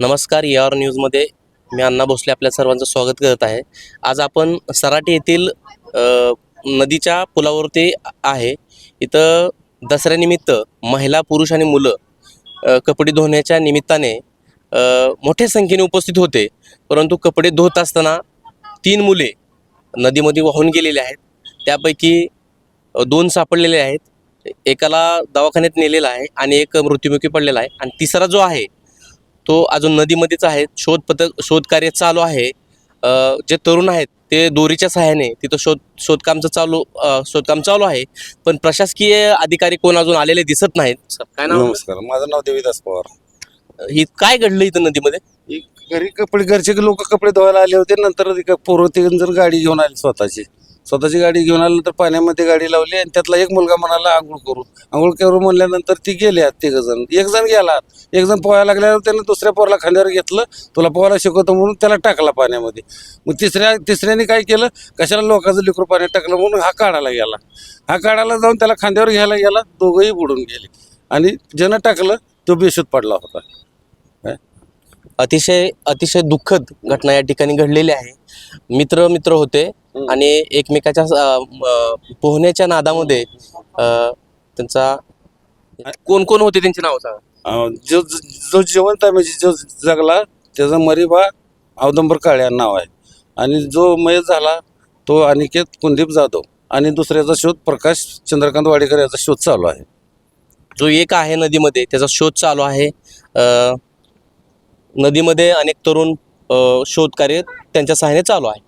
नमस्कार A R न्यूजमध्ये मी अण्णा भोसले आपल्या सर्वांचं स्वागत करत आहे. आज आपण सराटी येथील नदीच्या पुलावरती आहे. इथं दसऱ्यानिमित्त महिला पुरुष आणि मुलं कपडे धुण्याच्या निमित्ताने मोठ्या संख्येने उपस्थित होते. परंतु कपडे धुत असताना तीन मुले नदीमध्ये वाहून गेलेले आहेत. त्यापैकी दोन सापडलेले आहेत. एकाला दवाखान्यात नेलेला आहे आणि एक मृत्युमुखी पडलेला आहे. आणि तिसरा जो आहे तो अजून नदीमध्येच आहे. शोध पथक शोधकार्य चालू आहे. जे तरुण आहेत ते दोरीच्या सहाय्याने तिथं शोध शोधकामचं चालू शोधकाम चालू आहे. पण प्रशासकीय अधिकारी कोण अजून आलेले दिसत नाहीत. सर काय नाव? नमस्कार. माझं नाव देवीदास पवार. ही काय घडलं इथं नदीमध्ये? घरी कपडे घरचे लोक कपडे धुवायला आले होते. नंतर ते काय पोरं तीन जण गाडी घेऊन आली स्वतःची. स्वतःची गाडी घेऊन आलं तर पाण्यामध्ये गाडी लावली आणि त्यातला एक मुलगा म्हणाला आंघोळ करू. आंघोळ करू म्हणल्यानंतर ती गेली आत तिघ जण एक जण गेला एक जण पोहायला लागल्यावर त्यानं दुसऱ्या पोराला खांद्यावर घेतलं. तुला पोहायला शिकवतो म्हणून त्याला टाकला पाण्यामध्ये. मग तिसऱ्या तिसऱ्याने काय केलं? कशाला लोकांचं लिकरू पाण्यात टाकलं म्हणून हा काढायला गेला. हा काढायला जाऊन त्याला खांद्यावर घ्यायला गेला. दोघंही बुडून गेले. आणि ज्यानं टाकलं तो बेशुद्ध पडला होता. अतिशय अतिशय दुःखद घटना या ठिकाणी घडलेली आहे. मित्र मित्र होते. आणि एकमेकाच्या पोहण्याच्या नादामध्ये अ, त्यांचा कोण कोण होते त्यांची नाव सांगा? अं, जो जो जिवंत आहे म्हणजे जो जगला त्याचा मरीबा औदंबर काळे नाव आहे. आणि जो मयत झाला तो अनिकेत कुलदीप जाधव. आणि दुसऱ्याचा शोध प्रकाश चंद्रकांत वाडेकर याचा शोध चालू आहे. जो एक आहे नदीमध्ये त्याचा शोध चालू आहे. अ, नदीमध्ये अनेक तरुण अ, शोधकार्य त्यांच्या सहाय्याने चालू आहे.